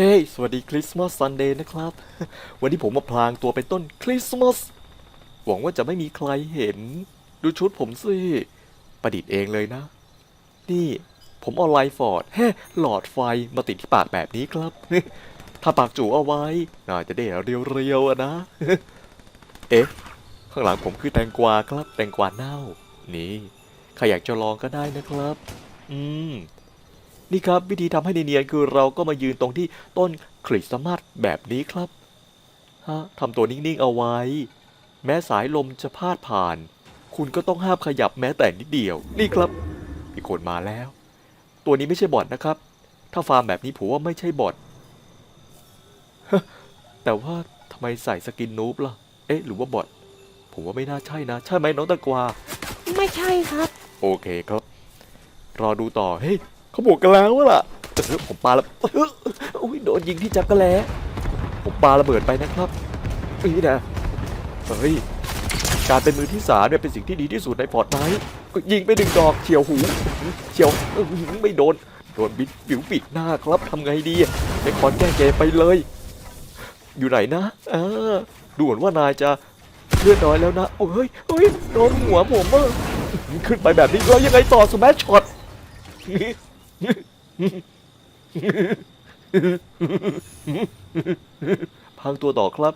ฮ้ย สวัสดีคริสต์มาสซันเดย์นะครับ วันนี้ผมมาพลางตัวเป็นต้นคริสต์มาส หวังว่าจะไม่มีใครเห็น ดูชุดผมสิ ประดิษฐ์เองเลยนะ นี่ ผมเอาไลท์ฟอร์ดแฮ่หลอดไฟมาติดที่ปากแบบนี้ครับ ถ้าปากจูเอาไว้ น่าจะได้เรียวๆนะ เอ๊ะ ข้างหลังผมคือแตงกวาครับ แตงกวาเน่า นี่ ใครอยากจะลองก็ได้นะครับ อืม นี่ครับ วิธีทำให้เนียนๆคือเราก็มายืนตรงที่ต้นคริสต์มาสแบบนี้ครับฮะทำตัวนิ่งๆเอาไว้ แม้สายลมจะพาดผ่าน คุณก็ต้องห้ามขยับแม้แต่นิดเดียว นี่ครับมีคนมาแล้ว ตัวนี้ไม่ใช่บอทนะครับ ถ้าฟาร์มแบบนี้ผมว่าไม่ใช่บอทฮะแต่ว่าทำไมใส่สกินนูบล่ะ เอ๊ะ หรือว่าบอทผมว่าไม่น่าใช่นะ ใช่ไหมน้องตะกวา ไม่ใช่ครับ โอเคครับ รอดูต่อ เฮ้ย เขาบวกกันแล้วล่ะผมปาแล้วโอ้ยโดนยิงที่จักรแล้ผมปาระเบิดไปนะครับนี่นะเฮ้ยการเป็นมือที่สามเนี่ยเป็นสิ่งที่ดีที่สุดในฟอร์ดไนท์ยิงไปหนึ่งดอกเฉียวหูเฉียวไม่โดนโดนบิดผิวปิดหน้าครับทำไงดีไปคอนแก้เกไปเลย อยู่ไหนนะเออดูเหมือนว่านายจะเลื่อนน้อยแล้วนะโอ้ยเฮ้ยโดนหัวผมอะขึ้นไปแบบนี้แล้วยังไงต่อสมัชช็อต พังตัวต่อครับ